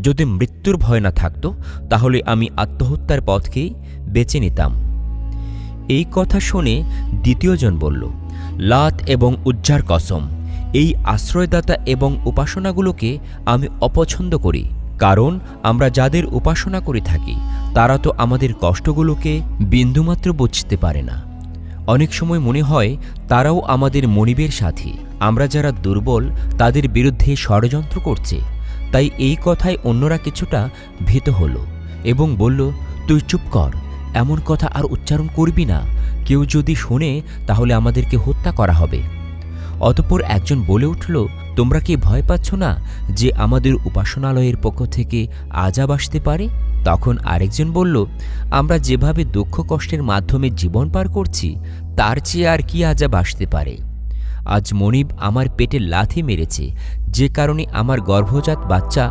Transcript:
যদি মৃত্যুর ভয় না থাকতো, তাহলে আমি আত্মহত্যার পথকেই বেছে নিতাম। এই কথা শুনে দ্বিতীয়জন বলল, লাত এবং উজ্জার কসম, এই আশ্রয়দাতা এবং উপাসনাগুলোকে আমি অপছন্দ করি, কারণ আমরা যাদের উপাসনা করে থাকি, তারা তো আমাদের কষ্টগুলোকে বিন্দুমাত্র বুঝতে পারে না। অনেক সময় মনে হয়, তারাও আমাদের মনিবের সাথী, আমরা যারা দুর্বল, তাদের বিরুদ্ধে ষড়যন্ত্র করছে। তাই এই কথায় অন্যরা কিছুটা ভীত হলো এবং বলল, তুই চুপ কর, এমন কথা আর উচ্চারণ করবি না। কেউ যদি শোনে, তাহলে আমাদেরকে হত্যা করা হবে। অতপর একজন বলে উঠল, তোমরা কি ভয় পাচ্ছ না যে আমাদের উপাসনালয়ের পক্ষ থেকে আজাব আসতে পারে? তখন আরেকজন বলল, আমরা যেভাবে দুঃখ কষ্টের মাধ্যমে জীবন পার করছি, তার চেয়ে আর কি আজাব আসতে পারে? আজ মনিব আমার পেটে লাথি মেরেছে। যে কারণে আমার গর্ভজাত বাচ্চা